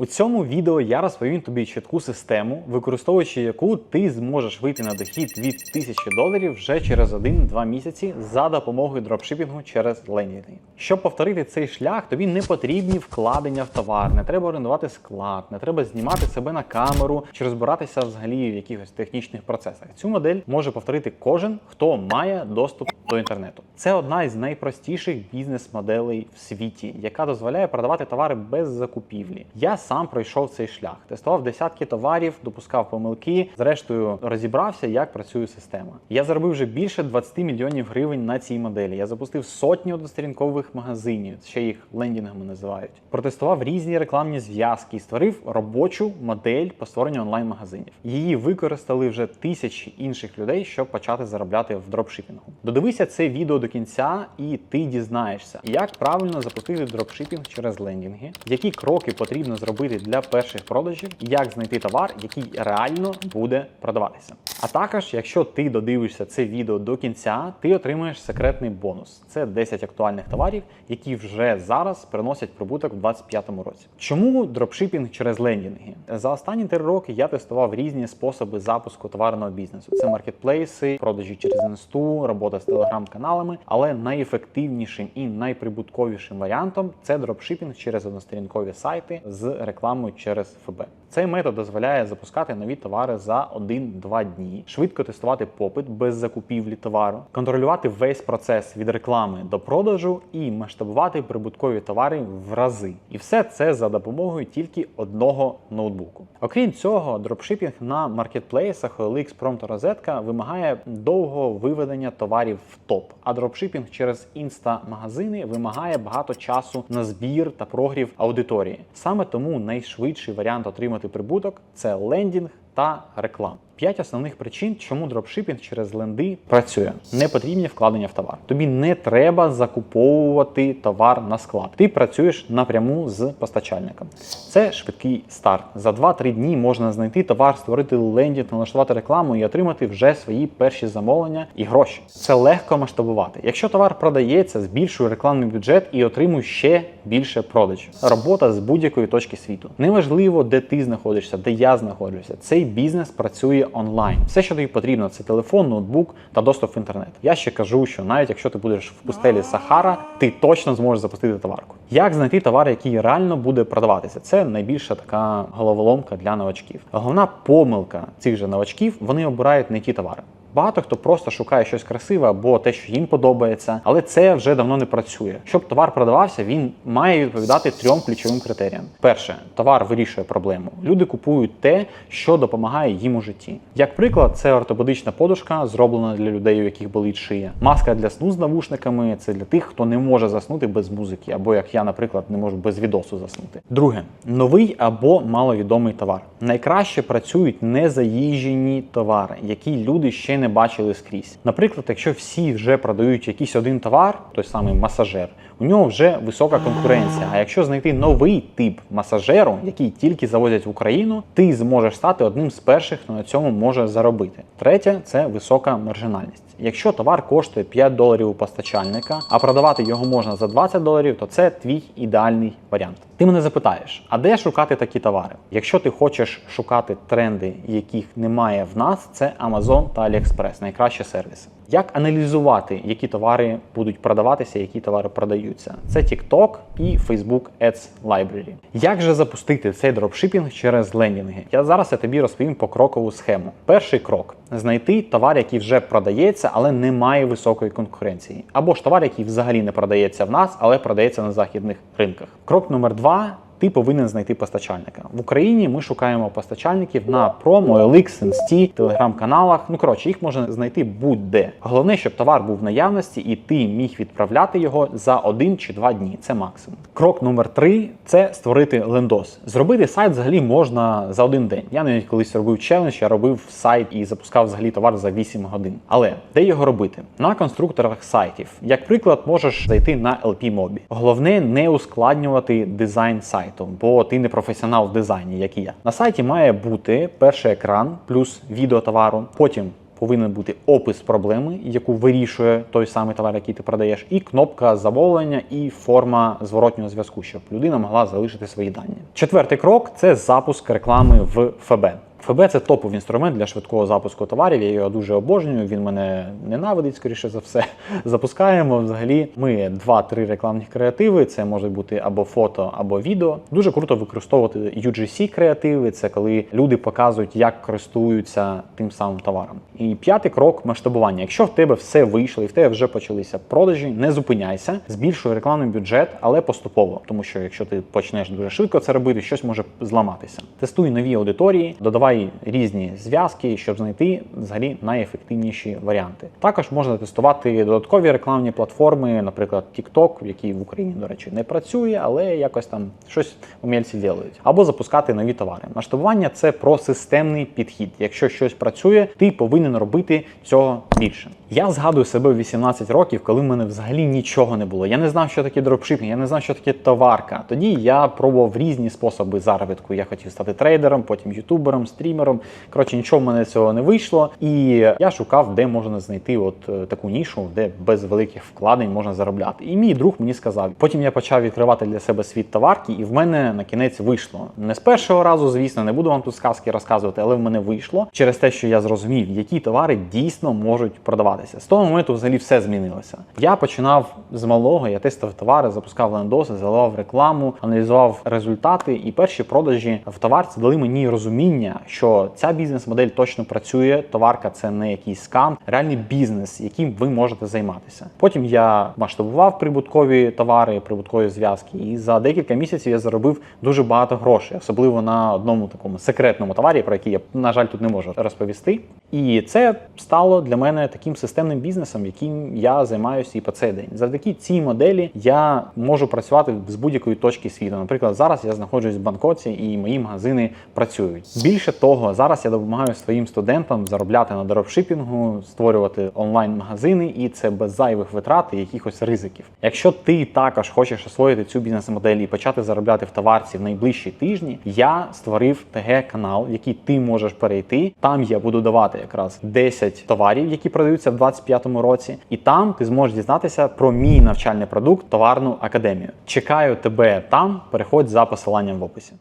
У цьому відео я розповім тобі чітку систему, використовуючи яку ти зможеш вийти на дохід від 1000 доларів вже через 1-2 місяці за допомогою дропшипінгу через лендінги. Щоб повторити цей шлях, тобі не потрібні вкладення в товар, не треба орендувати склад, не треба знімати себе на камеру чи розбиратися взагалі в якихось технічних процесах. Цю модель може повторити кожен, хто має доступ до інтернету. Це одна із найпростіших бізнес-моделей в світі, яка дозволяє продавати товари без закупівлі. Я сам пройшов цей шлях, тестував десятки товарів, допускав помилки. Зрештою, розібрався, як працює система. Я заробив вже більше 20 мільйонів гривень на цій моделі. Я запустив сотні односторінкових магазинів, ще їх лендінгами називають. Протестував різні рекламні зв'язки і створив робочу модель по створенню онлайн-магазинів. Її використали вже тисячі інших людей, щоб почати заробляти в дропшипінгу. Додивися це відео до кінця, і ти дізнаєшся, як правильно запустити дропшипінг через лендінги, які кроки потрібно зробити для перших продажів, як знайти товар, який реально буде продаватися. А також, якщо ти додивишся це відео до кінця, ти отримаєш секретний бонус. Це 10 актуальних товарів, які вже зараз приносять прибуток в 2025 році. Чому дропшипінг через лендінги? За останні три роки я тестував різні способи запуску товарного бізнесу. Це маркетплейси, продажі через інсту, робота з телеграм-каналами. Але найефективнішим і найприбутковішим варіантом це дропшипінг через односторінкові сайти з рекламою через ФБ. Цей метод дозволяє запускати нові товари за 1-2 дні, швидко тестувати попит без закупівлі товару, контролювати весь процес від реклами до продажу і масштабувати прибуткові товари в рази. І все це за допомогою тільки одного ноутбуку. Окрім цього, дропшипінг на маркетплейсах OLX, Prom та Розетка вимагає довгого виведення товарів в топ. А дропшипінг через інста-магазини вимагає багато часу на збір та прогрів аудиторії. Саме тому найшвидший варіант отримати прибуток це лендінг та реклама. П'ять основних причин, чому дропшипінг через ленди працює. Не потрібні вкладення в товар. Тобі не треба закуповувати товар на склад. Ти працюєш напряму з постачальником. Це швидкий старт. За 2-3 дні можна знайти товар, створити лендінг, налаштувати рекламу і отримати вже свої перші замовлення і гроші. Це легко масштабувати. Якщо товар продається, збільшуй рекламний бюджет і отримуй ще більше продажів. Робота з будь-якої точки світу. Неважливо, де ти знаходишся, де я знаходжуся. Цей бізнес працює онлайн. Все, що тобі потрібно, це телефон, ноутбук та доступ в інтернет. Я ще кажу, що навіть якщо ти будеш в пустелі Сахара, ти точно зможеш запустити товарку. Як знайти товар, який реально буде продаватися? Це найбільша така головоломка для новачків. Головна помилка цих же новачків вони обирають не ті товари. Багато хто просто шукає щось красиве або те, що їм подобається, але це вже давно не працює. Щоб товар продавався, він має відповідати трьом ключовим критеріям: перше, товар вирішує проблему. Люди купують те, що допомагає їм у житті. Як приклад, це ортопедична подушка, зроблена для людей, у яких болить шия. Маска для сну з навушниками це для тих, хто не може заснути без музики, або як я, наприклад, не можу без відосу заснути. Друге, новий або маловідомий товар. Найкраще працюють незаїжджені товари, які люди ще не бачили скрізь. Наприклад, якщо всі вже продають якийсь один товар, той самий масажер, у нього вже висока конкуренція. А якщо знайти новий тип масажеру, який тільки завозять в Україну, ти зможеш стати одним з перших, хто на цьому може заробити. Третє це висока маржинальність. Якщо товар коштує 5 доларів у постачальника, а продавати його можна за 20 доларів, то це твій ідеальний варіант. Ти мене запитаєш, а де шукати такі товари? Якщо ти хочеш шукати тренди, яких немає в нас, це Amazon та AliExpress, найкращі сервіси. Як аналізувати, які товари будуть продаватися, які товари продаються? Це TikTok і Facebook Ads Library. Як же запустити цей дропшипінг через лендінги? Я зараз я тобі розповім покрокову схему. Перший крок знайти товар, який вже продається, але не має високої конкуренції, або ж товар, який взагалі не продається в нас, але продається на західних ринках. Крок номер два. Ти повинен знайти постачальника в Україні. Ми шукаємо постачальників на промо, OLX, Інсті, телеграм-каналах. Ну коротше, їх можна знайти будь-де. Головне, щоб товар був в наявності, і ти міг відправляти його за один чи два дні. Це максимум. Крок номер три це створити лендос. Зробити сайт взагалі можна за один день. Я навіть колись робив челендж, я робив сайт і запускав взагалі товар за 8 годин. Але де його робити? На конструкторах сайтів. Як приклад, можеш зайти на LP-Mobi. Головне не ускладнювати дизайн сайту сайту, бо ти не професіонал в дизайні, як і я. На сайті має бути перший екран плюс відео товару, потім повинен бути опис проблеми, яку вирішує той самий товар, який ти продаєш, і кнопка замовлення, і форма зворотнього зв'язку, щоб людина могла залишити свої дані. Четвертий крок це запуск реклами в ФБ. ФБ це топовий інструмент для швидкого запуску товарів. Я його дуже обожнюю. Він мене ненавидить, скоріше за все. Запускаємо взагалі. Ми два-три рекламних креативи. Це може бути або фото, або відео. Дуже круто використовувати UGC креативи. Це коли люди показують, як користуються тим самим товаром. І п'ятий крок масштабування. Якщо в тебе все вийшло і в тебе вже почалися продажі, не зупиняйся, збільшуй рекламний бюджет, але поступово, тому що якщо ти почнеш дуже швидко це робити, щось може зламатися. Тестуй нові аудиторії, додавай різні зв'язки, щоб знайти взагалі найефективніші варіанти. Також можна тестувати додаткові рекламні платформи, наприклад, TikTok, який в Україні, до речі, не працює, але якось там щось умільці ділають. Або запускати нові товари. Масштабування це про системний підхід. Якщо щось працює, ти повинен робити цього більше. Я згадую себе в 18 років, коли в мене взагалі нічого не було. Я не знав, що таке дропшипінг, я не знав, що таке товарка. Тоді я пробував різні способи заробітку. Я хотів стати трейдером, потім ютубером, стрімером. Коротше, нічого в мене цього не вийшло. І я шукав, де можна знайти от е, таку нішу, де без великих вкладень можна заробляти. І мій друг мені сказав. Потім я почав відкривати для себе світ товарки, і в мене на кінець вийшло. Не з першого разу, звісно, не буду вам тут сказки розказувати, але в мене вийшло через те, що я зрозумів, які товари дійсно можуть продаватися. З того моменту взагалі все змінилося. Я починав з малого, я тестував товари, запускав лендоси, заливав рекламу, аналізував результати, і перші продажі в товарці дали мені розуміння, що ця бізнес-модель точно працює. Товарка це не якийсь скам, реальний бізнес, яким ви можете займатися. Потім я масштабував прибуткові товари, прибуткові зв'язки, і за декілька місяців я заробив дуже багато грошей, особливо на одному такому секретному товарі, про який я на жаль тут не можу розповісти. І це стало для мене таким системним бізнесом, яким я займаюся і по цей день. Завдяки цій моделі я можу працювати з будь-якої точки світу. Наприклад, зараз я знаходжусь в Бангкоці і мої магазини працюють. Більше того, зараз я допомагаю своїм студентам заробляти на дропшипінгу, створювати онлайн-магазини, і це без зайвих витрат і якихось ризиків. Якщо ти також хочеш освоїти цю бізнес-модель і почати заробляти в товарці в найближчі тижні, я створив ТГ-канал, який ти можеш перейти. Там я буду давати якраз 10 товарів, які продаються в 2025 році, і там ти зможеш дізнатися про мій навчальний продукт товарну академію. Чекаю тебе там. Переходь за посиланням в описі.